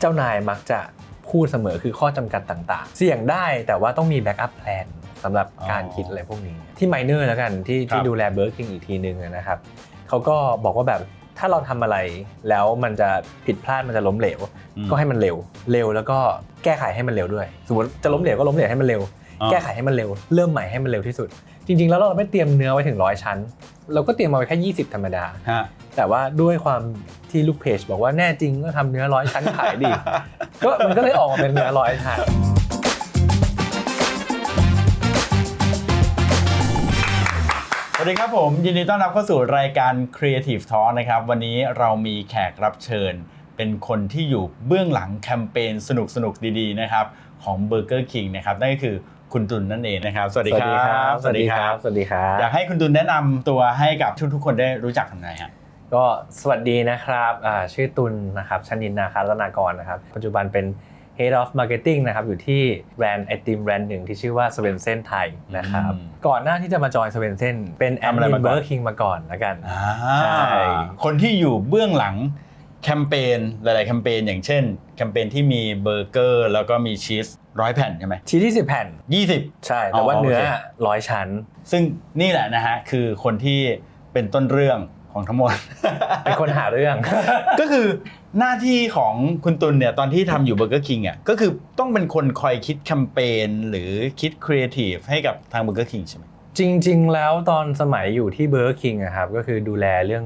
เจ้านายมักจะพูดเสมอคือข้อจำกัดต่าง ๆ เสี่ยงได้แต่ว่าต้องมีแบ็กอัพแพลนสำหรับการคิดอะไรพวกนี้ ที่ไมเนอร์แล้วกันที่ครับที่ดูแลเบ r ร์ k คิงอีกทีนึงนะครับเขาก็บอกว่าแบบถ้าเราทำอะไรแล้วมันจะผิดพลาดมันจะล้มเหลวอืมก็ให้มันเร็ว เร็วแล้วก็แก้ไขให้มันเร็วด้วย สมมติจะล้มเหลวก็ล้มเหลวให้มันเร็วอ่าแก้ไขให้มันเร็ว เริ่มใหม่ให้มันเร็วที่สุด จริง ๆ แล้วเราไม่เตรียมเนื้อไว้ถึงร้อยชั้น เราก็เตรียมมาไว้แค่ 20 ธรรมดา ฮะ แต่ว่าด้วยความที่ลูกเพจบอกว่าแน่จริงก็ทำเนื้อร้อยชั้นขายดี ก็มันก็เลยออกมาเป็นเนื้อร้อยชั้นสวัสดีครับผมยินดีต้อนรับเข้าสู่รายการ Creative Talk นะครับ วันนี้เรามีแขกรับเชิญ เป็นคนที่อยู่เบื้องหลังแคมเปญสนุกสนุกๆดีๆ นะครับ ของ Burger King นะครับ นั่นก็คือ คุณตุลนั่นเองนะครับ สวัสดีครับ สวัสดีครับ สวัสดีครัอยาบกให้คุณตุลแนะนำตัวให้กับทุกๆคนได้รู้จักกันหน่อยฮะก็สวัสดีนะครับอ่าชื่อตุลนะครับชนินนาคารัตนากรนะครับ ปัจจุบันเป็น Head of Marketing นะครับอยู่ที่แบรนด์ไอติมแบรนด์หนึ่งที่ชื่อว่า s w e n s e n ไทยนะครับอืมก่อนหน้าที่จะมาจอย s w e n s e n เป็นแอดทำอะไรมินมาก่อนเบอร์คิงมาก่อนแล้วกันอ่าใช่คนที่อยู่เบื้องหลัง แคมเปญหลาย ๆ แคมเปญอย่างเช่น แคมเปญที่มีเบอร์เกอร์ แล้วก็มีชีสร้อยแผ่นใช่ไหมชีสที่10แผ่น ยี่สิบ ใช่ แต่ว่าอ๋อโอเคเนื้อร้อยชั้น ซึ่งนี่แหละนะฮะ คือคนที่เป็นต้นเรื่องของทั้งหมด เป็นคนหาเรื่อง ก็คือหน้าที่ของคุณตุลเนี่ยตอนที่ทำอยู่เบอร์เกอร์คิงอะก็คือต้องเป็นคนคอยคิดแคมเปญหรือคิดครีเอทีฟให้กับทางเบอร์เกอร์คิงใช่ไหม จริง ๆ แล้วตอนสมัยอยู่ที่เบอร์คิงอะครับก็คือดูแลเรื่อง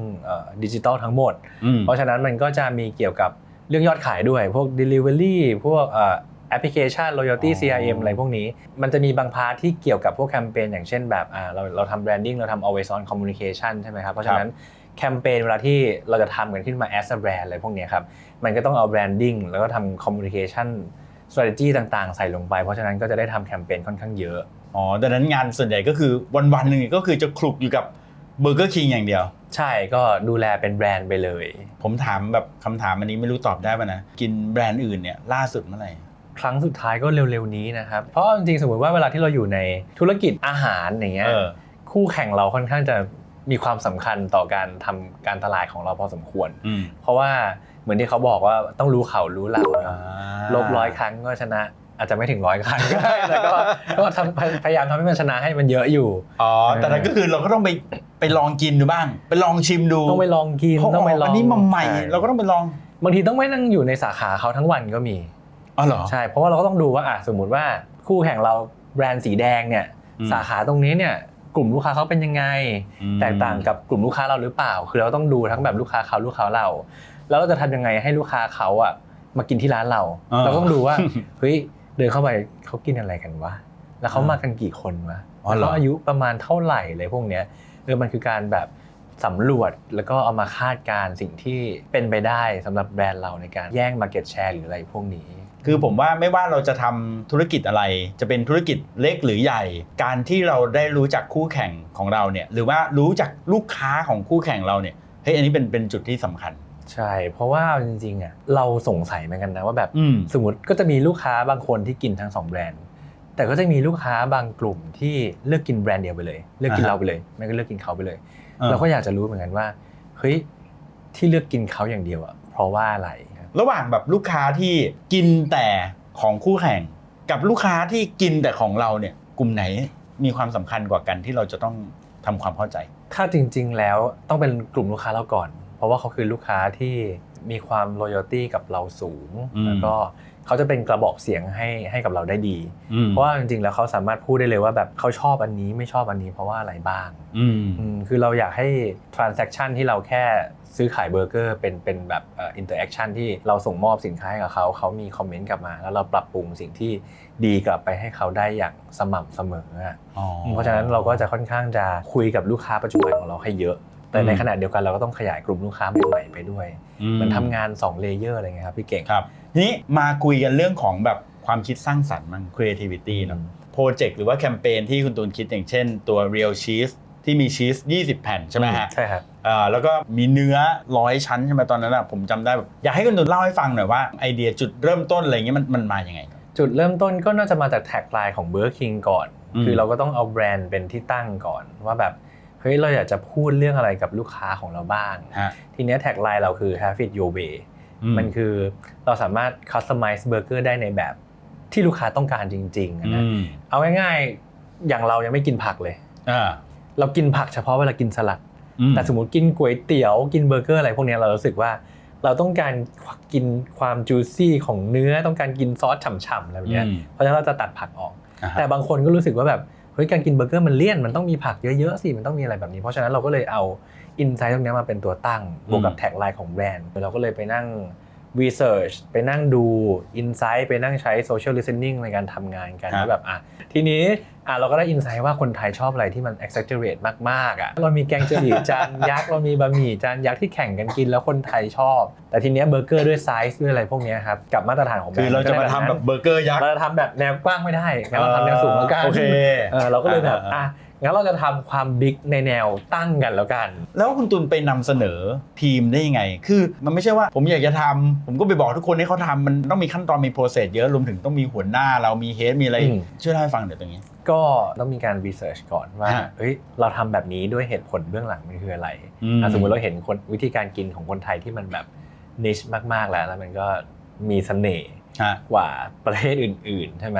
ดิจิตอลทั้งหมดอืมเพราะฉะนั้นมันก็จะมีเกี่ยวกับเรื่องยอดขายด้วย พวก Delivery พวกเอ่อแอปพลิเคชัน loyalty อ๋อ CRM อะไรพวกนี้ มันจะมีบางพาร์ทที่เกี่ยวกับพวกแคมเปญอย่างเช่นแบบอ่าเราเราทำ branding เราทำ always on communication ใช่ไหมครับ เพราะฉะนั้นแคมเปญเวลาที่เราจะทำกันขึ้นมา as a brand อะไรพวกเนี้ยครับ มันก็ต้องเอา branding แล้วก็ทำ communication strategy ต่างๆ ใส่ลงไป เพราะฉะนั้นก็จะได้ทำแคมเปญค่อนข้างเยอะ อ๋อดังนั้นงานส่วนใหญ่ก็คือวันวันๆหนึ่งก็คือจะคลุกอยู่กับเบอร์เกอร์คิงอย่างเดียว ใช่ก็ดูแลเป็นแบรนด์ไปเลย ผมถามแบบคำถามอันนี้ไม่รู้ตอบได้ป่ะนะ กินแบรนด์อื่นเนี่ยล่าสุดเมื่อไหร่ ครั้งสุดท้ายก็เร็วๆนี้นะครับ เพราะจริงๆสมมติว่าเวลาที่เราอยู่ในธุรกิจอาหารอย่างเงี้ย เออ คู่แข่งเราค่อนข้างจะมีความสำคัญต่อการทำการตลาดของเราพอสมควร อืมเพราะว่าเหมือนที่เขาบอกว่าต้องรู้เขารู้เราเนอ่าอะลบร้อยครั้งก็ชนะ อาจจะไม่ถึงร้อยครั้งก็ได้แต่ก็ก็ทำพยายามทำให้มันชนะให้มันเยอะอยู่อ๋อแต่นั้นก็คือเราก็ต้องไปไปลองกินดูบ้าง ไปลองชิมดูต้องไปลองกินเขาต้องไปลองอันนี้มาใหม่ช่เราก็ต้องไปลองบางทีต้องไม่นั่งอยู่ในสาขาเขาทั้งวันก็มีอ๋อเหรอใช่เพราะว่าเราก็ต้องดูว่าอะสมมุติว่าคู่แข่งเราแบรนด์สีแดงเนี่ยอืมสาขาตรงนี้เนี่ยกลุ่มลูกค้าเขาเป็นยังไงอืมแตกต่างกับกลุ่มลูกค้าเราหรือเปล่า คือเราต้องดูทั้งแบบลูกค้าเขาลูกค้าเรา แล้วเราจะทำยังไงให้ลูกค้าเขาอะมากินที่ร้านเราอ่าเราต้องดูว่าเฮ้ย เดินเข้าไปเขากินอะไรกันวะแล้วเขามากันกี่คนวะอ๋อเหรอเขาอายุประมาณเท่าไหร่เลยพวกเนี้ยเออมันคือการแบบสำรวจแล้วก็เอามาคาดการณ์สิ่งที่เป็นไปได้สำหรับแบรนด์เราในการแย่ง Market Share หรืออะไรพวกนี้ คือผมว่าไม่ว่าเราจะทำธุรกิจอะไร จะเป็นธุรกิจเล็กหรือใหญ่ การที่เราได้รู้จักคู่แข่งของเราเนี่ยหรือว่ารู้จักลูกค้าของคู่แข่งเราเนี่ยเฮ้ยอันนี้เป็นเป็นจุดที่สำคัญ ใช่ เพราะว่าจริงๆอะเราสงสัยเหมือนกันนะว่าแบบอืมสมมติก็จะมีลูกค้าบางคนที่กินทั้งสองแบรนด์ แต่ก็จะมีลูกค้าบางกลุ่มที่เลือกกินแบรนด์เดียวไปเลย เลือกกินอ่าฮะเราไปเลยไม่ก็เลือกกินเขาไปเลยเออเราก็อยากจะรู้เหมือนกันว่าเฮ้ยที่เลือกกินเขาอย่างเดียวอะเพราะว่าอะไรครับระหว่างแบบลูกค้าที่กินแต่ของคู่แข่ง กับลูกค้าที่กินแต่ของเราเนี่ยกลุ่มไหนมีความสำคัญกว่ากันที่เราจะต้องทำความเข้าใจ ถ้าจริง ๆ แล้วต้องเป็นกลุ่มลูกค้าเราก่อนเพ ราะว่าเขาคือลูกค้าที่มีความ loyalty กับเราสูงอืมแล้วก็เขาจะเป็นกระบอกเสียงให้ให้กับเราได้ดีอืมเพราะว่าจริงๆแล้วเขาสามารถพูดได้เลยว่าแบบเขาชอบอันนี้ไม่ชอบอันนี้เพราะว่าอะไรบ้างอืมอืมคือเราอยากให้ transaction ที่เราแค่ซื้อขายเบอร์เกอร์เป็นเป็นแบบเอ่อ interaction ที่เราส่งมอบสินค้าให้กับเขาเขามีคอมเมนต์กลับมา แล้วเราปรับปรุงสิ่งที่ดีกลับไปให้เขาได้อย่างสม่ำเสมออะอ๋อเพราะฉะนั้นเราก็จะค่อนข้างจะคุยกับลูกค้าปัจจุบันของเราให้เยอะ แต่ในอืมขณะเดียวกันเราก็ต้องขยายกลุ่มลูกค้าใหม่ๆไปด้วยมันทำงาน2เลเยอร์อะไรเงี้ยครับพี่เก่งครับทีนี้มาคุยกันเรื่องของแบบความคิดสร้างสรรค์มัน creativity เนอะโปรเจกต์หรือว่าแคมเปญที่คุณตูนคิดอย่างเช่นตัว real cheese ที่มีชีส 20 แผ่นใช่ไหมฮะใช่ครับอ่าแล้วก็มีเนื้อร้อยชั้นใช่ไหมตอนนั้นอะผมจำได้แบบอยากให้คุณตูนเล่าให้ฟังหน่อยว่าไอเดียจุดเริ่มต้นอะไรเงี้ยมันมันมาอย่างไงครับจุดเริ่มต้นก็น่าจะมาจากแท็กไลน์ของ Burger King ก่อนอืมคือเราก็ต้องเอาแบรนด์เป็นที่ตั้งก่อนว่าแบบเฮ้ยเราอยากจะพูดเรื่องอะไรกับลูกค้าของเราบ้างฮะทีเนี้ยแท็กไลน์เราคือ have it your way อืมมันคือเราสามารถ customize เบอร์เกอร์ได้ในแบบที่ลูกค้าต้องการจริงๆอืนะมเอาง่ายๆอย่างเรายังไม่กินผักเลยอ่าเรากินผักเฉพาะเวลากินสลัดอืแต่สมมติกินก๋วยเตี๋ยวกินเบอร์เกอร์อะไรพวกเนี้ยเรารู้สึกว่าเราต้องการกินความจูซี่ของเนื้อต้องการกินซอสฉ่ำๆอะไรแบบเนี้ยอืมเพราะฉะนั้นเราจะตัดผักออกอ่าฮะแต่บางคนก็รู้สึกว่าแบบ เฮ้ยการกินเบอร์เกอร์มันเลี่ยนมันต้องมีผักเยอะๆสิมันต้องมีอะไรแบบนี้ เพราะฉะนั้นเราก็เลยเอาอินไซต์ตรงเนี้ยมาเป็นตัวตั้งบวกกับแท็กไลน์ของแบรนด์เราก็เลยไปนั่ง research ไปนั่งดู insight ไปนั่งใช้ social listening ในการทำงานกันครับว่าแบบอะทีนี้อะเราก็ได้ insight ว่าคนไทยชอบอะไรที่มัน exaggerate มากๆอะเรามีแกงเจอรี่จานยักษ์เรามีบะหมี่จานยักษ์ที่แข่งกันกินแล้วคนไทยชอบ แต่ทีเนี้ยเบอร์เกอร์ด้วยไซส์ด้วยอะไรพวกเนี้ยครับกับมาตรฐานของแบรคืนอด์เราจะก็มาได้ทำแบบเบอร์เกอร์ยักษ์เราจะทำแบบแนวกว้างไม่ได้งั้นเราทำแนวสูงแล้วกันโอเคเออเราก็เลยแบบอ่าอะ งั้นเราจะทำความบิ๊กในแนวตั้งกันแล้วกัน แล้วคุณตุลไปนำเสนอทีมได้ยังไง คือมันไม่ใช่ว่าผมอยากจะทำผมก็ไปบอกทุกคนให้เขาทำมันต้องมีขั้นตอนมีโปรเซสเยอะรวมถึงต้องมีหัวหน้าเรามีเฮดมีอะไรอืมช่วยเล่าให้ฟังเดี๋ยวตรงนี้ ก็ต้องมีการรีเสิร์ชก่อนว่าฮะเฮ้ยเราทำแบบนี้ด้วยเหตุผลเบื้องหลังมันคืออะไรอืมอะสมมติเราเห็นคนวิธีการกินของคนไทยที่มันแบบนิชมากๆแล้วแล้วมันก็มีเสน่ห์ฮะ กว่าประเทศอื่น ๆ ใช่ไหม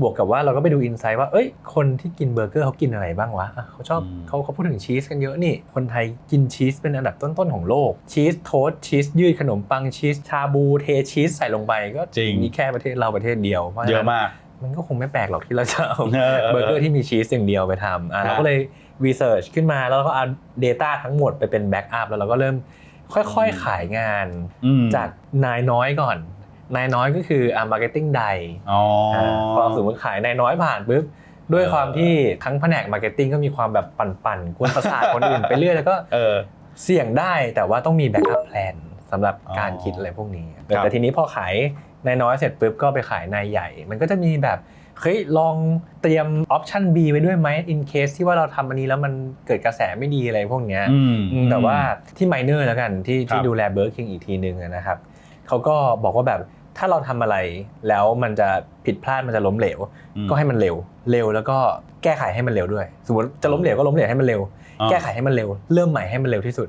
บวกกับว่าเราก็ไปดูอินไซต์ว่า เอ้ย คนที่กินเบอร์เกอร์เขากินอะไรบ้างวะอะเขาชอบอืมเขาเขาพูดถึงชีสกันเยอะนี่ คนไทยกินชีสเป็นอันดับต้น ๆ ของโลก ชีสโทสต์ชีสยืดขนมปังชีสชาบูเทชีสใส่ลงไปก็จริงมีแค่ประเทศเราประเทศเดียวเพราะฉเยนั้อะนมากมันก็คงไม่แปลกหรอกที่เราจะเอาเออเออเบอร์เกอร์ที่มีชีสอย่างเดียวไปทำอะครับเราก็เลยรีเสิร์ชขึ้นมาแล้วเราก็เอา Data ทั้งหมดไปเป็นแบ็กอัพแล้วเราก็เริ่มค่อยๆ ขายงานอืมจากนายน้อยก่อน นายน้อยก็คืออ่ามาร์เก็ตติ้งไดอ๋ออพอสมมติขายนายน้อยผ่านปุ๊บด้วยเออความที่ทั้งแผนกมาร์เก็ตติ้งก็มีความแบบปั่นๆกวนประสาทคนอื่นไปเรื่อยแล้วก็เออเสี่ยงได้แต่ว่าต้องมีแบ็กอัพแพลนสำหรับอ๋อการคิดอะไรพวกนี้ครับแต่ทีนี้พอขายนายน้อยเสร็จปุ๊บก็ไปขายนายใหญ่ มันก็จะมีแบบเฮ้ยลองเตรียมออปชัน B ไว้ด้วยไหม in case ที่ว่าเราทำอันนี้แล้วมันเกิดกระแสไม่ดีอะไรพวกเนี้ยอืมอืมแต่ว่าที่ไมเนอร์แล้วกันที่ครับที่ดูแลเบ r ร์ k คิงอีกทีนึงอะนะครับเขาก็บอกว่าแบบ ถ้าเราทำอะไรแล้วมันจะผิดพลาดมันจะล้มเหลวอืมก็ให้มันเร็ว เร็วแล้วก็แก้ไขให้มันเร็วด้วย สมมติจะล้มเหลวก็ล้มเหลวให้มันเร็วอ๋อแก้ไขให้มันเร็ว เริ่มใหม่ให้มันเร็วที่สุด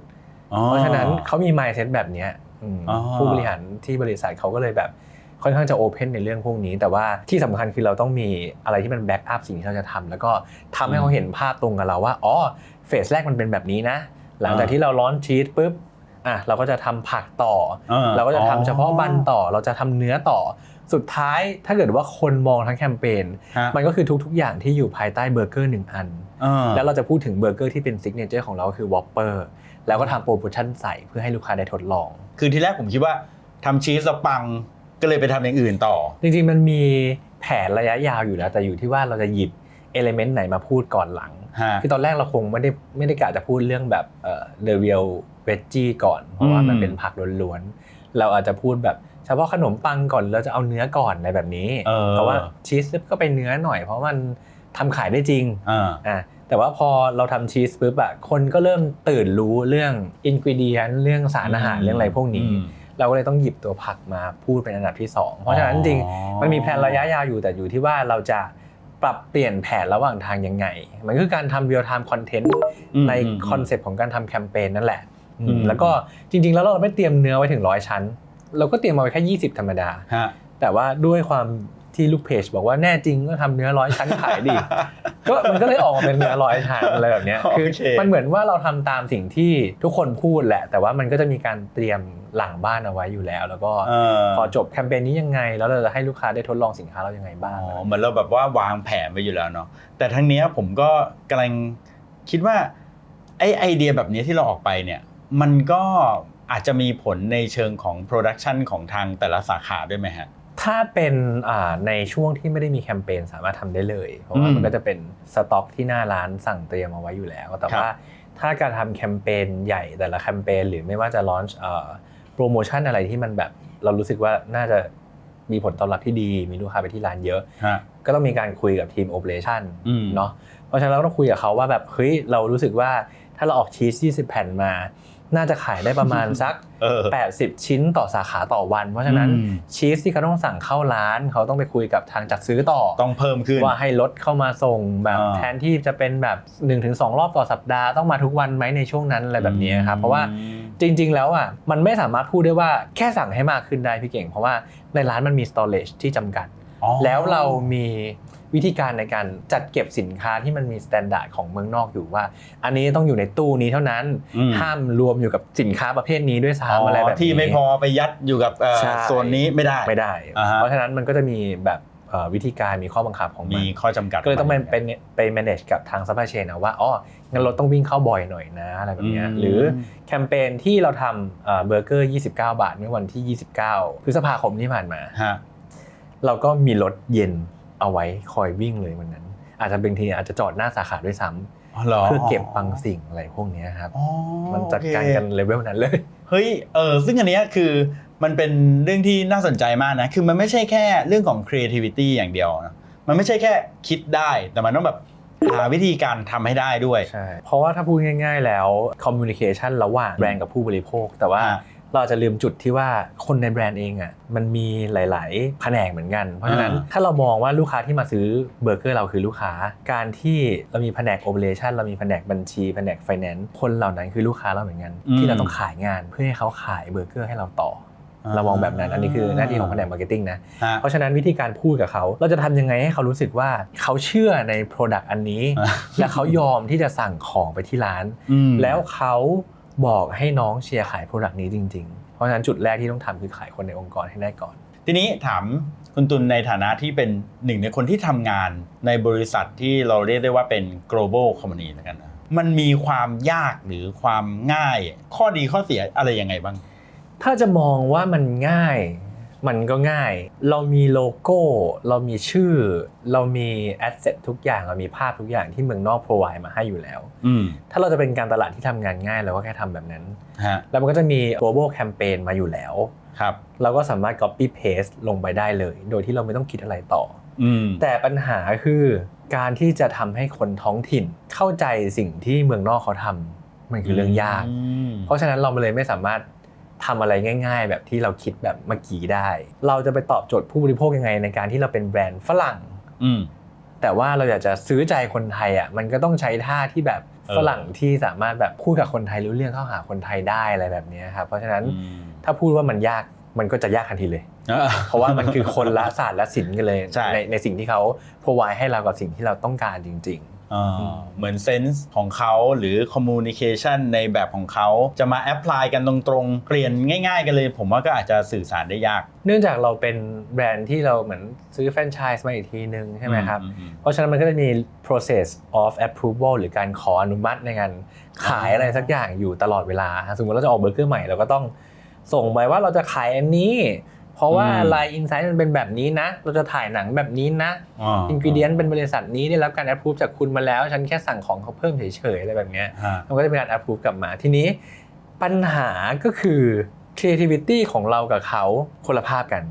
อ๋อเพราะฉะนั้นเขามี mindset แบบเนี้ยอืมอ๋อผู้บริหารที่บริษัทเขาก็เลยแบบค่อนข้างจะโอเพนในเรื่องพวกนี้ แต่ว่าที่สำคัญคือเราต้องมีอะไรที่มันแบ็กอัพสิ่งที่เราจะทำแล้วก็ทำให้เขาเห็นภาพตรงกับเราว่าอ๋อเฟสแรกมันเป็นแบบนี้นะ หลังจากที่เราร้อนชีสปุ๊บ อะเราก็จะทำผักต่อออเราก็จะทำเฉพาะบันต่อ เราจะทำเนื้อต่อ สุดท้ายถ้าเกิดว่าคนมองทั้งแคมเปญฮะมันก็คือทุกๆ อย่างที่อยู่ภายใต้เบอร์เกอร์หนึ่งอันเออแล้วเราจะพูดถึงเบอร์เกอร์ที่เป็นซิกเนเจอร์ของเราคือวอปเปอร์แล้วก็ทำโปรโมชั่นใส่เพื่อให้ลูกค้าได้ทดลอง คือทีแรกผมคิดว่าทำชีสแล้วปังก็เลยไปทำอย่างอื่นต่อ จริงๆมันมีแผนระยะยาวอยู่แล้ว แต่อยู่ที่ว่าเราจะหยิบเอลิเมนต์ไหนมาพูดก่อนหลังฮะ คือตอนแรกเราคงไม่ได้ไม่ได้กะจะพูดเรื่องแบบเอ่อ the real veggie ก่อน เพราะว่ามันอืมเป็นผักล้วนๆ เราอาจจะพูดแบบเฉพาะขนมปังก่อนเราจะเอาเนื้อก่อนอะไรแบบนี้เออเพราะว่าชีสก็ไปเนื้อหน่อย เพราะมันทำขายได้จริงอ่าอะแต่ว่าพอเราทำชีสปุ๊บอะคนก็เริ่มตื่นรู้เรื่องอินกิเดียนเรื่องสารอาหารเรื่องอะไรพวกนี้อืมเราก็เลยต้องหยิบตัวผักมาพูดเป็นอันดับที่ 2 เพราะฉะนั้นจริงๆมันมีแผนระยะยาวอยู่แต่อยู่ที่ว่าเราจะ ปรับเปลี่ยนแผนระหว่างทางยังไง มันคือการทำ real time content อืมในอืมคอนเซปต์ของการทำแคมเปญนั่นแหละอืมอืมแล้วก็จริง ๆ แล้วเราไม่เตรียมเนื้อไว้ถึงร้อยชั้น เราก็เตรียมมาไว้แค่ 20 ธรรมดาฮะแต่ว่าด้วยความที่ลูกเพจบอกว่าแน่จริงก็ทำเนื้อร้อยชั้นขายดิก็มันก็เลยออกมาเป็นเนื้อร้อยชั้นอะไรแบบเนี้ยโอเคคือมันเหมือนว่าเราทำตามสิ่งที่ทุกคนพูดแหละ แต่ว่ามันก็จะมีการเตรียม หลังบ้านเอาไว้อยู่แล้ว แล้วก็เออ พอจบแคมเปญนี้ยังไง แล้วเราจะให้ลูกค้าได้ทดลองสินค้าเรายังไงบ้าง อ๋อเหมือนเราแบบว่าวางแผนไว้อยู่แล้วเนาะแต่ทั้งเนี้ยผมก็กำลังคิดว่าไอไอเดียแบบนี้ที่เราออกไปเนี่ยมันก็อาจจะมีผลในเชิงของโปรดักชันของทางแต่ละสาขาด้วยไหมฮะ ถ้าเป็นอ่าในช่วงที่ไม่ได้มีแคมเปญสามารถทำได้เลย เพราะว่าอืมมันก็จะเป็นสต็อกที่หน้าร้านสั่งเตรียมเอาไว้อยู่แล้ว แต่ครับว่าถ้าการทำแคมเปญใหญ่แต่ละแคมเปญหรือไม่ว่าจะลอนช์ โปรโมชั่นอะไรที่มันแบบเรารู้สึกว่าน่าจะมีผลตอบรับที่ดี มีลูกค้าไปที่ร้านเยอะฮะก็ต้องมีการคุยกับทีมโอเปอเรชั่นอืมเนาะเพราะฉะนั้นเราก็ต้องคุยกับเขาว่าแบบเฮ้ยเรารู้สึกว่าถ้าเราออกชีส20 แผ่นมา น่าจะขายได้ประมาณสักเออ80 ชิ้นต่อสาขาต่อวัน เพราะฉะนั้นอืมชีสที่เขาต้องสั่งเข้าร้าน เขาต้องไปคุยกับทางจัดซื้อต่อ ต้องเพิ่มขึ้นว่าให้รถเข้ามาส่งแบบอ่าแทนที่จะเป็นแบบ 1-2 รอบต่อสัปดาห์ต้องมาทุกวันไหมในช่วงนั้นอะไรแบบนี้ครับเพราะว่าจริง ๆ แล้วอะมันไม่สามารถพูดได้ว่าแค่สั่งให้มากขึ้นได้พี่เก่ง เพราะว่าในร้านมันมี storage ที่จำกัดอ๋อ แล้วเรามีวิธีการในการจัดเก็บสินค้าที่มันมีมาตรฐานของเมืองนอกอยู่ว่า อันนี้ต้องอยู่ในตู้นี้เท่านั้นอืมห้ามรวมอยู่กับสินค้าประเภทนี้ด้วยซ้ำอะไรแบบนี้ที่ไม่พอไปยัดอยู่กับเอ่อใช่โซนนี้ไม่ได้ไม่ได้อ่าฮะเพราะฉะนั้นมันก็จะมีแบบเอ่อวิธีการมีข้อบังคับของมัมีนข้อจำกัดก็เลยต้องไปเป็นไป manage กับทาง supply chain นะว่าอ๋องั้นรถต้องวิ่งเข้าบ่อยหน่อยนะอะไรแบบเนี้ยอืมหรือแคมเปญที่เราทำเอ่อเบอร์เกอร์ 29 บาทเมื่อวันที่ 29 พฤษภาคมที่ผ่านมาฮะ เราก็มีรถเย็นเอาไว้คอยวิ่งเลยวันนั้น อาจจะบางทีอาจจะจอดหน้าสาขาด้วยซ้ำอ๋อหรเพื่อเก็บบางสิ่งอะไรพวกเนี้ยครับอ๋อมันจัดการโอเคกันเลเวลนั้นเลยเฮ้ยเออซึ่งอันเนี้ยคือมันเป็นเรื่องที่น่าสนใจมากนะคือมันไม่ใช่แค่เรื่องของ creativity อย่างเดียวนะมันไม่ใช่แค่คิดได้แต่มันต้องแบบหาวิธีการทำให้ได้ด้วยใช่เพราะว่าถ้าพูดง่าย ๆ แล้ว communication ระหว่างแบรนด์กับผู้บริโภค แต่ว่าอ่า เราอาจจะลืมจุดที่ว่าคนในแบรนด์เองอะมันมีหลาย ๆ แผนกเหมือนกัน เพราะฉะนั้นอ่าถ้าเรามองว่าลูกค้าที่มาซื้อเบอร์เกอร์เราคือลูกค้า การที่เรามีแผนก operation เรามีแผนกบัญชีแผนก finance คนเหล่านั้นคือลูกค้าเราเหมือนกัน ที่เราต้องขายงานเพื่อให้เขาขายเบอร์เกอร์ให้เราต่ออเรามองแบบนั้นอันนี้คือหน้าที่ของแผนก marketing นะฮะเพราะฉะนั้นวิธีการพูดกับเขา เราจะทำยังไงให้เขารู้สึกว่าเขาเชื่อใน Product อันนี้อ่าและเขายอมที่จะสั่งของไปที่ร้านอืมแล้วเขา บอกให้น้องเชียร์ขาย Product นี้จริง ๆ เพราะฉะนั้นจุดแรกที่ต้องทำคือขายคนในองค์กรให้ได้ก่อน ทีนี้ถามคุณตุลในฐานะที่เป็นหนึ่งในคนที่ทำงานในบริษัทที่เราเรียกได้ว่าเป็น global company แล้วกันนะมันมีความยากหรือความง่าย ข้อดีข้อเสียอะไรยังไงบ้าง ถ้าจะมองว่ามันง่าย มันก็ง่าย เรามีโลโก้ เรามีชื่อ เรามีแอสเซททุกอย่าง เรามีภาพทุกอย่างที่เมืองนอก provide มาให้อยู่แล้วอืมถ้าเราจะเป็นการตลาดที่ทำงานง่ายเราก็แค่ทำแบบนั้นฮะแล้วมันก็จะมี global campaign มาอยู่แล้วครับเราก็สามารถ copy paste ลงไปได้เลย โดยที่เราไม่ต้องคิดอะไรต่ออืมแต่ปัญหาคือการที่จะทำให้คนท้องถิ่นเข้าใจสิ่งที่เมืองนอกเขาทำมันคือเรื่องยากมเพราะฉะนั้นเราเลยไม่สามารถ ทำอะไรง่าย ๆ แบบที่เราคิดแบบเมื่อกี้ได้ เราจะไปตอบโจทย์ผู้บริโภคยังไงในการที่เราเป็นแบรนด์ฝรั่งอืมแต่ว่าเราอยากจะซื้อใจคนไทยอะมันก็ต้องใช้ท่าที่แบบเออฝรั่งที่สามารถแบบพูดกับคนไทยรู้เรื่องเข้าหาคนไทยได้อะไรแบบเนี้ยครับเพราะฉะนั้นอืมถ้าพูดว่ามันยากมันก็จะยากทันทีเลยอ่าเพราะว่ามันคือคนละศาสตร์และศิลป์กันเลยใช่ในในสิ่งที่เขา provide ให้เรากับสิ่งที่เราต้องการจริงอ่า เหมือนเซนส์ของเขาหรือคอมมูนิเคชันในแบบของเขาจะมาแอพพลายกันตรงๆ เปลี่ยนง่ายๆกันเลย ผมว่าก็อาจจะสื่อสารได้ยากๆเนื่องจากเราเป็นแบรนด์ที่เราเหมือนซื้อแฟรนไชส์มาอีกทีนึงใช่ไหมครับอือืมเพราะฉะนั้นมันก็จะมี process of approval หรือการขออนุมัติในการขายอะไรสักอย่างอยู่ตลอดเวลา สมมติเราจะออกเบอร์เกอร์ใหม่เราก็ต้องส่งไปว่าเราจะขายอันนี้ เพราะว่าอืมลายอินไซต์มันเป็นแบบนี้นะ เราจะถ่ายหนังแบบนี้นะอ่าอินกิเดียนเป็นบริษัทนี้ได้รับการ approve จากคุณมาแล้ว ฉันแค่สั่งของเขาเพิ่มเฉยๆอะไรแบบเนี้ยฮะมันก็จะเป็นการ approve กลับมาทีนี้ ปัญหาก็คือ creativity ของเรากับเขาคนละภาพกัน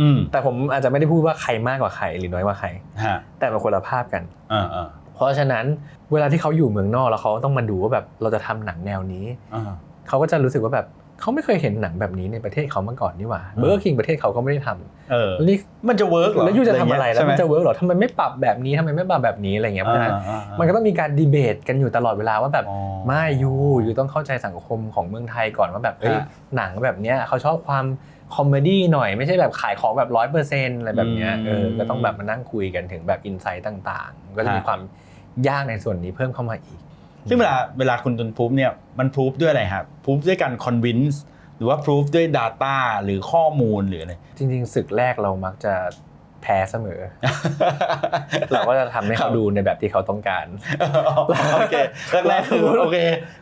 อืมแต่ผมอาจจะไม่ได้พูดว่าใครมากกว่าใครหรือน้อยกว่าใครฮะแต่มันคนละภาพกันอ่าอ่าเพราะฉะนั้นเวลาที่เขาอยู่เมืองนอกแล้วเขาต้องมาดูว่าแบบเราจะทำหนังแนวนี้อ่าเขาก็จะรู้สึกว่าแบบ เขาไม่เคยเห็นหนังแบบนี้ในประเทศเขามาก่อนนี่หว่าอืมเบอร์คิงประเทศเขาก็ไม่ได้ทำเออแล้วนี่มันจะเวิร์กเหรอแล้วยูจะทำอะไรแล้วใช่หมันจะเวิร์กเหรอทำไมไม่ปรับแบบนี้ทำไมไม่ปรับแบบนี้อะไรเงี้ยเพราะฉะนั้นอ่าอ่ามันก็ต้องมีการดีเบตกันอยู่ตลอดเวลาว่าแบบอ๋อไม่ยูยูต้องเข้าใจสังคมของเมืองไทยก่อนว่าแบบเอ้ยฮะหนังแบบเนี้ยเขาชอบความคอมเมดี้หน่อยไม่ใช่แบบขายของแบบร้อยเปอร์เซ็นต์อะไรแบบเนี้ยเอออืมก็ต้องแบบมานั่งคุยกันถึงแบบอินไซต์ต่างๆ ก็จะมีฮะความยากในส่วนนี้เพิ่มเข้ามาอีก ซึ่งเวลาเวลาคุณตุนพูฟเนี่ยมันพูฟด้วยอะไรครับพูฟด้วยการคอนวินส์หรือว่าพูฟด้วย Data หรือข้อมูลหรืออะไรจริง ๆ ศึกแรกเรามักจะ แพ้เสมอ เราก็จะทำให้เขาดูในแบบที่เขาต้องการโอเคแรกๆคือโอเค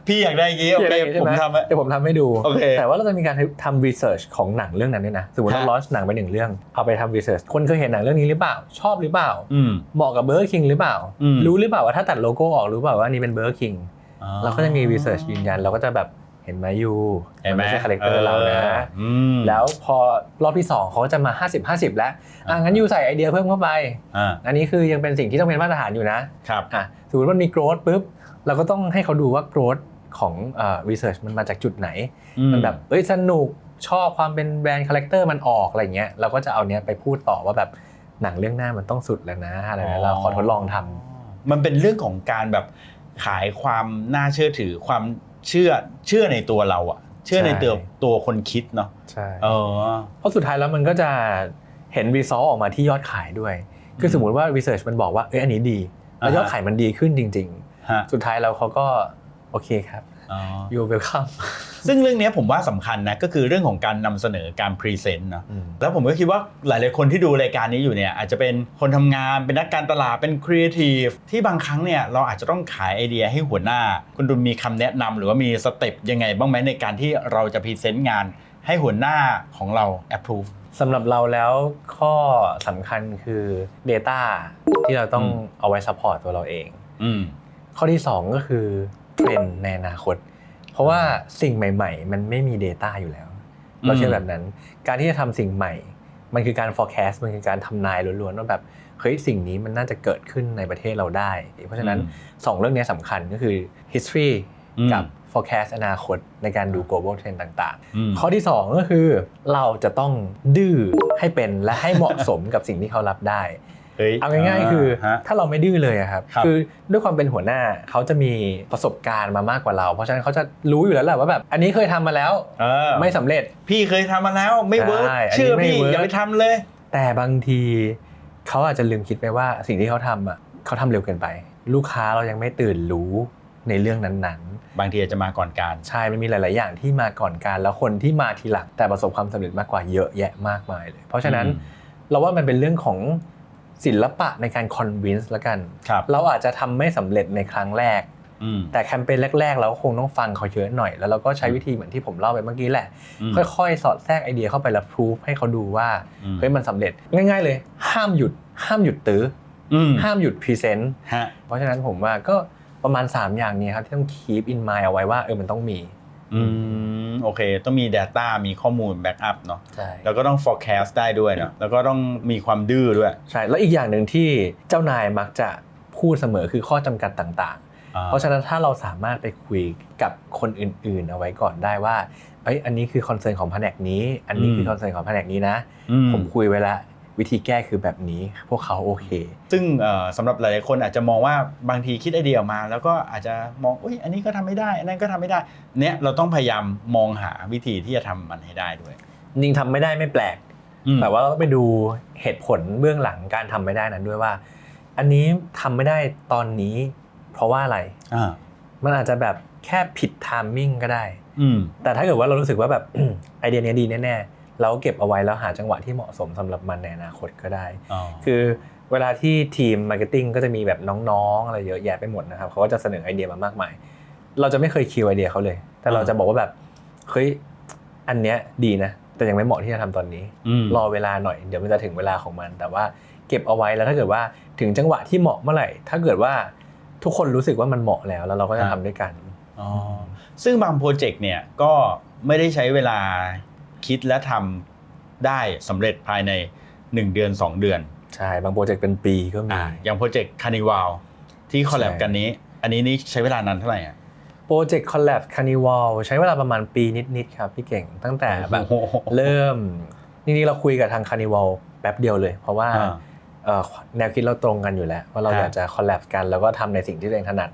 พี่อยากได้อย่างงี้โอเคใช่ผมไหทำให้เดี๋ยวผมทำให้ดูโอเคแต่ว่าเราจะมีการทำรีเสิร์ชของหนังเรื่องนั้นด้วยนะสมมติเราฮะลอนช์หนังไปหนึ่งเรื่องเอาไปทำรีเสิร์ชคนเคยเห็นหนังเรื่องนี้หรือเปล่า ชอบหรือเปล่าอืมเหมาะกับเบอร์คิงหรือเปล่าอืมรู้หรือเปล่าว่าถ้าตัดโลโก้ออกรู้เปล่าว่าอันนี้เป็นเบอร์คิงอ๋อเราก็จะมีรีเสิร์ชยืนยันเราก็จะแบบ เห็นไหมยูเห็นไหมไม่ใช่คาแรคเตอร์เรานะอืมแล้วพอรอบที่2เขาก็จะมา 50 50 แล้วอะงั้นยูใส่ไอเดียเพิ่มเข้าไปอ่าอันนี้คือยังเป็นสิ่งที่ต้องเป็นมาตรฐานอยู่นะครับอะสมมติมันมี growth ปุ๊บเราก็ต้องให้เขาดูว่า growth ของเอ่อ research มันมาจากจุดไหนอืมันแบบเอ้ยสนุกชอบความเป็นแบรนด์คาแรคเตอร์มันออกอะไรเงี้ยเราก็จะเอาเนี้ยไปพูดต่อว่าแบบหนังเรื่องหน้ามันต้องสุดแล้วนะอะไรนะเราขอทดลองทำมันเป็นเรื่องของการแบบขายความน่าเชื่อถือความ เชื่อเชื่อในตัวเราอะเชื่อในตัวตัวคนคิดเนาะใช่เออเพราะสุดท้ายแล้วมันก็จะเห็น result ออกมาที่ยอดขายด้วยคือสมมติว่า research มันบอกว่าเอ้ยอันนี้ดีแล้วอ่าฮะยอดขายมันดีขึ้นจริงฮะๆสุดท้ายแล้วเขาก็โอเคครับ อ๋อ you welcome ซึ่งเรื่องเนี้ยผมว่าสำคัญนะก็คือเรื่องของการนำเสนอการพรีเซนต์เนาะอืมแล้วผมก็คิดว่าหลาย ๆ คนที่ดูรายการนี้อยู่เนี่ยอาจจะเป็นคนทำงานเป็นนักการตลาดเป็นครีเอทีฟที่บางครั้งเนี่ยเราอาจจะต้องขายไอเดียให้หัวหน้า คุณดุลมีคำแนะนำหรือว่ามีสเต็ปยังไงบ้างไหมในการที่เราจะพรีเซนต์งานให้หัวหน้าของเรา approve สำหรับเราแล้วข้อสำคัญคือ Data ที่เราต้องอืมเอาไว้ support ตัวเราเองอืมข้อที่ 2 ก็คือ เทรนด์ในอนาคต เพราะว่าสิ่งใหม่ ๆ มันไม่มี Data อยู่แล้ว เราเชื่อแบบนั้น การที่จะทำสิ่งใหม่ มันคือการ forecast มันคือการทำนายล้วนๆว่าแบบเฮ้ยสิ่งนี้มันน่าจะเกิดขึ้นในประเทศเราได้ เพราะฉะนั้นอืม2เรื่องนี้สำคัญก็คือ history อืมกับ forecast อนาคตในการดู global trend ต่างๆอืมข้อที่ 2 ก็คือเราจะต้องดื้อให้เป็นและให้เหมาะสมกับสิ่งที่เขารับได้ เฮ้ยเอาง่ายๆ คือฮะถ้าเราไม่ดื้อเลยอะครับครับอด้วยความเป็นหัวหน้าเขาจะมีประสบการณ์มามากกว่าเรา เพราะฉะนั้นเขาจะรู้อยู่แล้วแหละว่าแบบอันนี้เคยทำมาแล้วเออไม่สำเร็จพี่เคยทำมาแล้วไม่เวิร์กใช่อันนี้เชื่อไม่พี่เวิร์กอย่าไปทำเลย แต่บางทีเขาอาจจะลืมคิดไปว่าสิ่งที่เขาทำอะเขาทำเร็วเกินไป ลูกค้าเรายังไม่ตื่นรู้ในเรื่องนั้นๆ บางทีอาจจะมาก่อนการ ใช่ มันมีหลาย ๆ อย่างที่มาก่อนการ แล้วคนที่มาทีหลังแต่ประสบความสำเร็จมากกว่าเยอะแยะมากมายเลย เพราะฉะนั้นอืมเราว่ามันเป็นเรื่องของ ศิลปะในการคอนวินส์ละกันครับเราอาจจะทำไม่สำเร็จในครั้งแรกอืมแต่แคมเปญแรก ๆ เราก็คงต้องฟังเขาเยอะหน่อย แล้วเราก็ใช้วิธีเหมือนที่ผมเล่าไปเมื่อกี้แหละอืมค่อยๆ สอดแทรกไอเดียเข้าไปแล้วพรูฟให้เขาดูว่าอืมเฮ้ยมันสำเร็จง่าย ๆ เลย ห้ามหยุด ห้ามหยุดตื้ออืมห้ามหยุดพรีเซนต์ฮะเพราะฉะนั้นผมว่าก็ประมาณ 3 อย่างนี้ครับที่ต้อง keep in mind เอาไว้ว่าเออมันต้องมี อืมโอเค ต้องมี Data มีข้อมูลแบ็กอัพเนาะใช่แล้วก็ต้อง forecast ได้ด้วยเนาะแล้วก็ต้องมีความดื้อด้วย ใช่แล้วอีกอย่างหนึ่งที่เจ้านายมักจะพูดเสมอคือข้อจำกัดต่างอ่าๆเพราะฉะนั้นถ้าเราสามารถไปคุยกับคนอื่นๆ เอาไว้ก่อนได้ว่าเอ้ยอันนี้คือคอนเซิร์นของแผนกนี้ อันนี้คือคอนเซิร์นของแผนกนี้นะอืมผมคุยไว้ละ วิธีแก้คือแบบนี้พวกเขาโอเค ซึ่งเอ่อสำหรับหลายๆคนอาจจะมองว่าบางทีคิดไอเดียออกมา แล้วก็อาจจะมองอุ้ยอันนี้ก็ทำไม่ได้ อันนั้นก็ทำไม่ได้ เนี่ยเราต้องพยายามมองหาวิธีที่จะทำมันให้ได้ด้วยจริงๆทำไม่ได้ไม่แปลกอืมแต่ว่าเราต้องไปดูเหตุผลเบื้องหลังการทำไม่ได้นั้นด้วยว่า อันนี้ทำไม่ได้ตอนนี้ เพราะว่าอะไรอ่ามันอาจจะแบบแค่ผิดไทามมิ่งก็ได้อืมแต่ถ้าเกิดว่าเรารู้สึกว่าแบบไอเดียเนี้ยดีแน่ๆ เราเก็บเอาไว้แล้วหาจังหวะที่เหมาะสมสำหรับมันในอนาคตก็ได้อ๋อคือเวลาที่ทีมมาร์เก็ตติ้งก็จะมีแบบน้องๆ อะไรเยอะแยะไปหมดนะครับเขาก็จะเสนอไอเดียมามากมาย เราจะไม่เคยคิวไอเดียเขาเลย แต่เราจะบอกว่าแบบเฮ้ยอันเนี้ยดีนะ แต่ยังไม่เหมาะที่จะทำตอนนี้อืมรอเวลาหน่อยเดี๋ยวมันจะถึงเวลาของมัน แต่ว่าเก็บเอาไว้แล้วถ้าเกิดว่าถึงจังหวะที่เหมาะเมื่อไหร่ ถ้าเกิดว่าทุกคนรู้สึกว่ามันเหมาะแล้วแล้วเราก็จะทำด้วยกันอ๋อซึ่งบางโปรเจกต์เนี่ยก็ไม่ได้ใช้เวลา คิดและทำได้สำเร็จภายใน 1 เดือน 2 เดือน ใช่บางโปรเจกต์เป็นปีก็มีอ่าอย่างโปรเจกต์คานิว l ที่คอลแลบใช่กันนี้ อันนี้นี่ใช้เวลานานเท่าไหร่อะโปรเจกต์คอลแลบคานิวัลใช้เวลาประมาณปีนิดๆครับพี่เก่งตั้งแต่แบบโอ้โหเริ่มจริงๆเราคุยกับทางคานิวัลแป๊บเดียวเลย เพราะว่าอ่าเอ่อแนวคิดเราตรงกันอยู่แล้วว่าเราฮะอยากจะคอลแลบกันแล้วก็ทำในสิ่งที่ตัวเองถนัด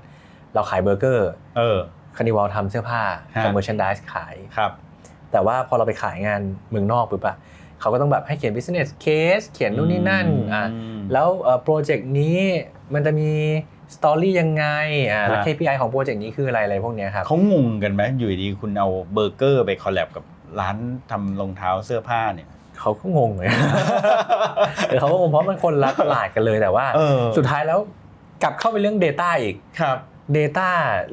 เราขายเบอร์เกอร์เออคานิวัลทำเสื้อผ้าฮะกับเมอร์ช n นดิสขายครับ แต่ว่าพอเราไปขายงานเมืองนอกปุ๊บอะเขาก็ต้องแบบให้เขียน business case เขียนนู่นนี่นั่นอะมแล้วโปรเจกต์นี้มันจะมีสตอรี่ยังไงอะแล้วฮะ KPI ของโปรเจกต์นี้คืออะไรอะไรพวกเนี้ยครับเขางงกันไหมอยู่ดีคุณเอาเบอร์เกอร์ไปคอลแลบกับร้านทำรองเท้าเสื้อผ้าเนี่ยเขาก็งงเลยเออเขาก็งงเพราะมันคนละตลาดกันเลยแต่ว่าเออสุดท้ายแล้วกลับเข้าไปเรื่อง Data อีกครับ Data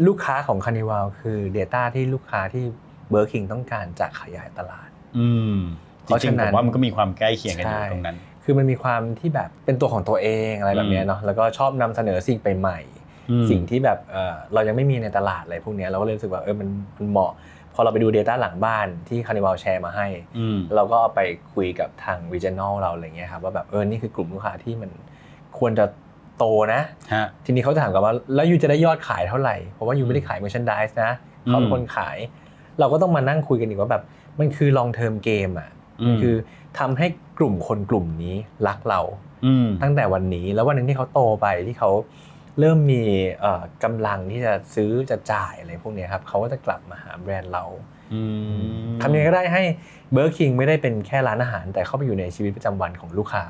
ลูกค้าของ Carnival คือ Data ที่ลูกค้าที่ Burger King ต้องการจะขยายตลาด อืมเพจราะริงฉะๆนั้ผนมว่ามันก็มีความใกล้เคียงกันอยู่ใช่ตรงนั้น คือมันมีความที่แบบเป็นตัวของตัวเองอะไรแบบเนี้ยเนาะแล้วก็ชอบนำเสนอสิ่งใหม่ๆอืมสิ่งที่แบบเออเรายังไม่มีในตลาดอะไรพวกเนี้ยเราก็เลยรู้สึกว่าเออมันมันเหมาะพอเราไปดู Data หลังบ้านที่ Carnival แชร์มาให้อืมเราก็เอาไปคุยกับทาง regional เราอะไรเงี้ยครับว่าแบบเออนี่คือกลุ่มลูกค้าที่มันควรจะโตนะฮะทีนี้เขาจะถามกลับว่าแล้วยูจะได้ยอดขายเท่าไหร่ เพราะว่ายูไม่ได้ขาย merchandise นะเขาเป็นอืมคนขาย เราก็ต้องมานั่งคุยกันอีกว่าแบบมันคือ long term game อะอืมมันคือทำให้กลุ่มคนกลุ่มนี้รักเราอืมตั้งแต่วันนี้แล้ววันหนึ่งที่เขาโตไปที่เขาเริ่มมีเอ่อกำลังที่จะซื้อจะจ่ายอะไรพวกเนี้ยครับเขาก็จะกลับมาหาแบรนด์เราอืมทำยังไงก็ได้ให้เบอร์คิงไม่ได้เป็นแค่ร้านอาหาร แต่เข้าไปอยู่ในชีวิตประจำวันของลูกค้า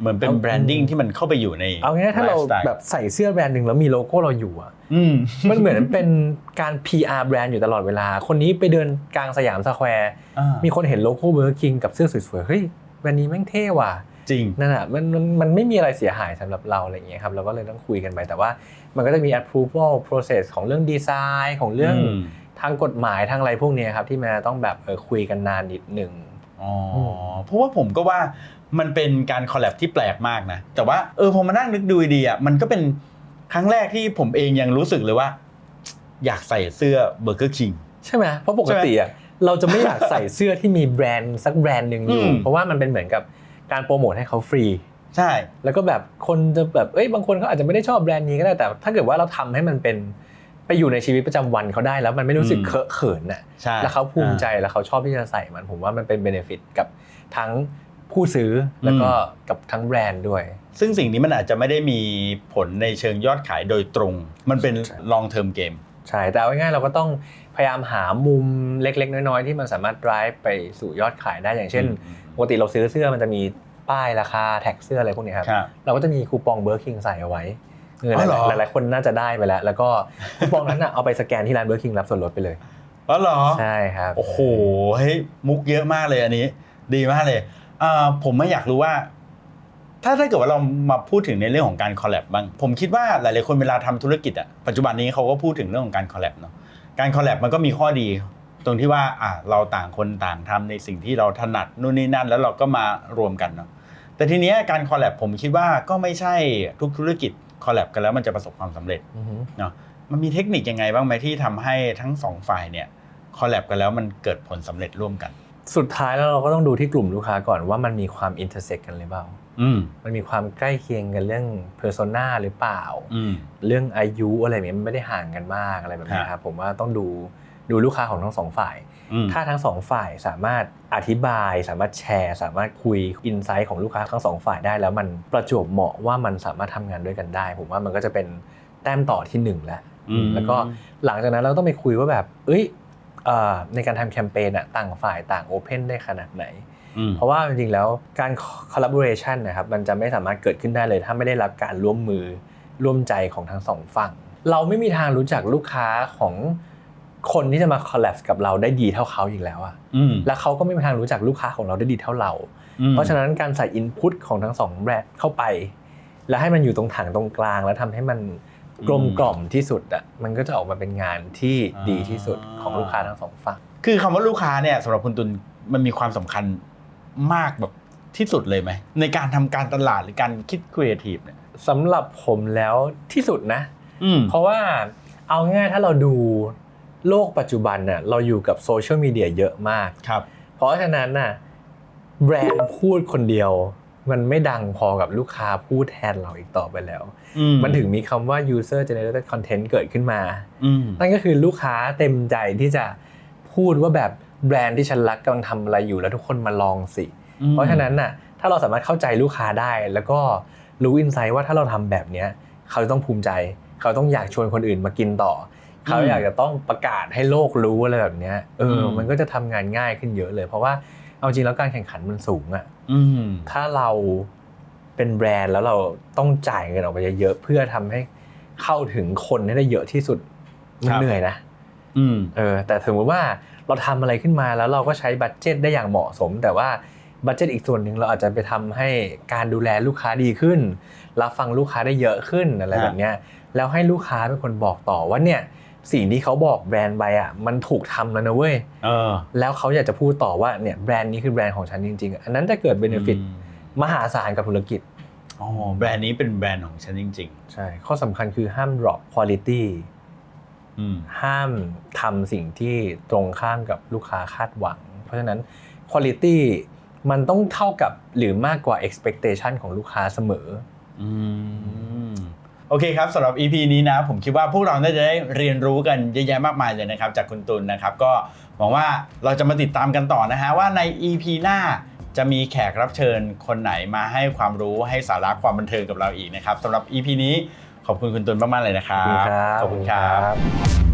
เหมือนเป็นเอาแบรนดิ้งที่มันเข้าไปอยู่ในเอาง่ายๆถ้าเราไลฟ์สไตล์แบบใส่เสื้อแบรนด์หนึ่งแล้วมีโลโก้เราอยู่อะอืมมันเหมือนเป็นการ PR แบรนด์อยู่ตลอดเวลา คนนี้ไปเดินกลางสยามสแควร์อ่ามีคนเห็นโลโก้เบอร์คิงกับเสื้อสวยๆเฮ้ยแบรนด์นี้แม่งเท่ว่ะจริงนั่นแหะมันมันมันไม่มีอะไรเสียหายสำหรับเราอะไรอย่างเงี้ยครับเราก็เลยต้องคุยกันไปแต่ว่า มันก็จะมี approval process ของเรื่องดีไซน์ของเรื่องมทางกฎหมายทางอะไรพวกเนี้ยครับที่มันต้องแบบเออคุยกันนานนิดหนึ่ง อ๋อเพราะว่าผมก็ว่ามันเป็นการคอลแลบที่แปลกมากนะ แต่ว่าเออพอมานั่งนึกดูดีอะมันก็เป็นครั้งแรกที่ผมเองยังรู้สึกเลยว่า อยากใส่เสื้อเบอร์เกอร์คิงใช่ไหมเพราะปกติอะเราจะไม่อยากใส่เสื้อที่มีแบรนด์สักแบรนด์หนึ่งอยู่อืมเพราะว่ามันเป็นเหมือนกับการโปรโมทให้เขาฟรีใช่ แล้วก็แบบคนจะแบบเอ้ยบางคนเขาอาจจะไม่ได้ชอบแบรนด์นี้ก็ได้แต่ ถ้าเกิดว่าเราทำให้มันเป็น ไปอยู่ในชีวิตประจำวันเขาได้แล้วมันไม่รู้สึกอืมเคอะเขินน่ะใช่แล้วเขาภูมิใจแล้วเขาชอบที่จะใส่มันผมว่ามันเป็นเบนฟิตกับทั้งผู้ซื้อแล้วก็กับทั้งแบรนด์ด้วย ซึ่งสิ่งนี้มันอาจจะไม่ได้มีผลในเชิงยอดขายโดยตรง มันเป็นใช่ long term game ใช่แต่เอาง่ายๆเราก็ต้องพยายามหามุมเล็ก ๆ น้อยๆ ที่มันสามารถ drive ไปสู่ยอดขายได้อย่างเช่นอืมปกติเราซื้อเสื้อมันจะมีป้ายราคาแท็กเสื้ออะไรพวกเนี้ยครับครับ เราก็จะมีคูปองเบอร์คิงใส่เอาไว้ เอออ๋อเหรอหลายๆหลายๆคนน่าจะได้ไปแล้ว แล้วก็คูปองนั้นน่ะเอาไปสแกนที่ร้านเบอร์คิงรับส่วนลดไปเลย อ๋อเหรอ ใช่ครับ โอ้โหเฮ้ยมุกเยอะมากเลยอันนี้ ดีมากเลยอ่าผมไม่อยากรู้ว่า ถ้าถ้าเกิดว่าเรามาพูดถึงในเรื่องของการคอลแลบบ้าง ผมคิดว่าหลายๆคนเวลาทำธุรกิจอะปัจจุบันนี้เขาก็พูดถึงเรื่องของการคอลแลบเนาะการคอลแลบมันก็มีข้อดี ตรงที่ว่าอะเราต่างคนต่างทำในสิ่งที่เราถนัดนู่นนี่นั่น แล้วเราก็มารวมกันเนาะแต่ทีเนี้ยการคอลแลบผมคิดว่าก็ไม่ใช่ทุกธุรกิจ คอลแลบกันแล้วมันจะประสบความสำเร็จอือฮึเนาะมันมีเทคนิคยังไงบ้างไหมที่ทำให้ทั้งสองฝ่ายเนี่ยคอลแลบกันแล้วมันเกิดผลสำเร็จร่วมกัน สุดท้ายแล้วเราก็ต้องดูที่กลุ่มลูกค้าก่อนว่ามันมีความอินเตอร์เซ็กกันหรือเปล่าอืมมันมีความใกล้เคียงกันเรื่องเพอร์โซนาหรือเปล่าอืมเรื่องอายุอะไรแบบนี้มันไม่ได้ห่างกันมากอะไรแบบนี้ครับผมว่าต้องดู ดูลูกค้าของทั้งสองฝ่ายอืมถ้าทั้งสองฝ่ายสามารถอธิบาย สามารถแชร์ สามารถคุยอินไซต์ของลูกค้าทั้งสองฝ่ายได้ แล้วมันประจวบเหมาะว่ามันสามารถทำงานด้วยกันได้ ผมว่ามันก็จะเป็นแต้มต่อที่หนึ่งแล้วอืมแล้วก็หลังจากนั้นเราต้องไปคุยว่าแบบ เอ้ยเอ่อในการทำแคมเปญอะต่างฝ่ายต่างโอเพนได้ขนาดไหนอืมเพราะว่าจริงๆแล้วการ collaboration นะครับมันจะไม่สามารถเกิดขึ้นได้เลย ถ้าไม่ได้รับการร่วมมือร่วมใจของทั้งสองฝั่ง เราไม่มีทางรู้จักลูกค้าของ คนที่จะมา collab กับเราได้ดีเท่าเขาอีกแล้วอะอืมและเขาก็ไม่มีทางรู้จักลูกค้าของเราได้ดีเท่าเราอืมเพราะฉะนั้นการใส่ input ของทั้งสองแบรนด์เข้าไป แล้วให้มันอยู่ตรงถังตรงกลาง แล้วทำให้มันกลมกล่อมที่สุดอะมันก็จะออกมาเป็นงานที่ดีที่สุดของลูกค้าทั้งสองฝั่งคือคำว่าลูกค้าเนี่ยสำหรับคุณตุลมันมีความสำคัญมากแบบที่สุดเลยไหมในการทำการตลาดหรือการคิดครีเอทีฟเนี่ยสำหรับผมแล้วที่สุดนะอืมเพราะว่าเอาง่ายๆถ้าเราดู โลกปัจจุบันน่ะเราอยู่กับโซเชียลมีเดียเยอะมาก ครับ เพราะฉะนั้นน่ะแบรนด์พูดคนเดียว มันไม่ดังพอกับลูกค้าพูดแทนเราอีกต่อไปแล้วอืมันถึงมีคำว่า user generated content เกิดขึ้นมาอืมนั่นก็คือลูกค้าเต็มใจที่จะพูดว่าแบบแบรนด์ที่ฉันรักกำลังทำอะไรอยู่แล้วทุกคนมาลองสิอืมเพราะฉะนั้นน่ะถ้าเราสามารถเข้าใจลูกค้าได้ แล้วก็รู้อินไซต์ว่าถ้าเราทำแบบเนี้ยเขาจะต้องภูมิใจ เขาต้องอยากชวนคนอื่นมากินต่อ เขาอยากจะต้องประกาศให้โลกรู้อะไรแบบเนี้ยเอออมมันก็จะทำงานง่ายขึ้นเยอะเลย เพราะว่าเอาจริงแล้วการแข่งขันมันสูงอะอืมถ้าเราเป็นแบรนด์แล้วเราต้องจ่ายเงินออกไปเยอะๆเพื่อทำให้เข้าถึงคนให้ได้เยอะที่สุดมันเหนื่อยนะอืมเออ แต่สมมติว่าเราทำอะไรขึ้นมาแล้วเราก็ใช้บัตเจ็ตได้อย่างเหมาะสม แต่ว่าบัตเจ็ตอีกส่วนหนึ่งเราอาจจะไปทำให้การดูแลลูกค้าดีขึ้นรับฟังลูกค้าได้เยอะขึ้นอะไรครับแบบเนี้ยแล้วให้ลูกค้าเป็นคนบอกต่อว่าเนี่ย สิ่งที่เขาบอกแบรนด์ไปอะมันถูกทำแล้วนะเว้ยเออแล้วเขาอยากจะพูดต่อว่าเนี่ยแบรนด์นี้คือแบรนด์ของฉันจริงๆ อันนั้นจะเกิดเบนฟิตอืมมหาศาลกับธุรกิจอ๋อแบรนด์นี้เป็นแบรนด์ของฉันจริงใช่ ข้อสำคัญคือห้าม drop quality ๆอืมห้ามทำสิ่งที่ตรงข้ามกับลูกค้าคาดหวัง เพราะฉะนั้น Quality มันต้องเท่ากับหรือมากกว่า expectation ของลูกค้าเสมออืม โอเคครับสำหรับ EP นี้นะ ผมคิดว่าพวกเราน่าจะได้เรียนรู้กันเยอะแยะมากมายเลยนะครับ จากคุณตุลนะครับ ก็หวังว่าเราจะมาติดตามกันต่อนะฮะว่าใน EP หน้าจะมีแขกรับเชิญคนไหนมาให้ความรู้ให้สาระความบันเทิงกับเราอีกนะครับสำหรับ EP นี้ขอบคุณคุณตุลมากๆเลยนะครับขอบคุณครับขอบคุณครับ